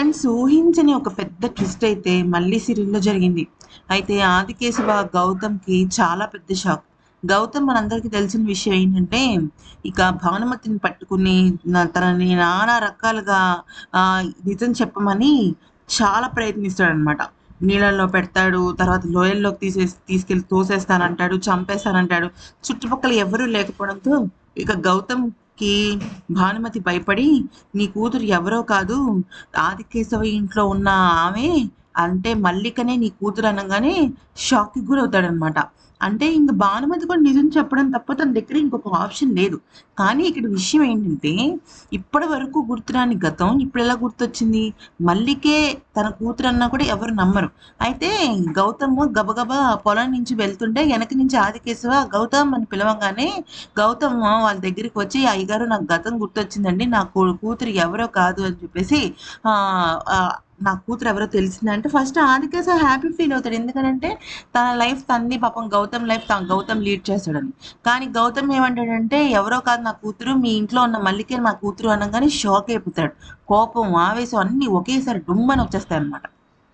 Friends ఊహించని ఒక పెద్ద ట్విస్ట్ అయితే మళ్ళీ సిరిల్లో జరిగింది. అయితే ఆదికేశవ గౌతమ్కి చాలా పెద్ద షాక్. గౌతమ్ మనందరికీ తెలిసిన విషయం ఏంటంటే ఇక భానుమతిని పట్టుకుని తనని నానా రకాలుగా నిజం చెప్పమని చాలా ప్రయత్నిస్తాడనమాట నీళ్ళల్లో పెడతాడు తర్వాత లోయల్లోకి తీసేసి తీసుకెళ్ళి తోసేస్తానంటాడు చంపేస్తానంటాడు. చుట్టుపక్కల ఎవరూ లేకపోవడంతో ఇక కి భానుమతి భయపడి నీ కూతురు ఎవరో కాదు ఆదికేశవ ఇంట్లో ఉన్న ఆమె అంటే మల్లికనే నీ కూతురు అనగానే షాక్కి గురవుతాడనమాట. అంటే ఇంక భానుమతి కూడా నిజం చెప్పడం తప్ప తన దగ్గర ఇంకొక ఆప్షన్ లేదు. కానీ ఇక్కడ విషయం ఏంటంటే ఇప్పటి వరకు గుర్తురాని గతం ఇప్పుడు ఎలా గుర్తొచ్చింది? మల్లికే తన కూతురు అన్నా కూడా ఎవరు నమ్మరు. అయితే గౌతమ్ గబగబా పొలం నుంచి వెళ్తుంటే వెనక నుంచి ఆదికేశవ గౌతమ్ అని పిలవగానే గౌతమ్ వాళ్ళ దగ్గరికి వచ్చి అయ్యగారు నాకు గతం గుర్తొచ్చిందండి. నా కూతురు ఎవరో కాదు అని చెప్పేసి ఆ, నా కూతురు ఎవరో తెలిసిందంటే ఫస్ట్ ఆదికేశవ హ్యాపీ ఫీల్ అవుతాడు. ఎందుకంటే తన లైఫ్ తన్ని పాపం గౌతమ్ లైఫ్ తన గౌతమ్ లీడ్ చేస్తాడని. కానీ గౌతమ్ ఏమంటాడంటే ఎవరో కాదు నా కూతురు మీ ఇంట్లో ఉన్న మల్లికే నా కూతురు అనగానే షాక్ అయిపోతాడు. కోపం ఆవేశం అన్ని ఒకేసారి డుమ్మని వచ్చేస్తాయి అనమాట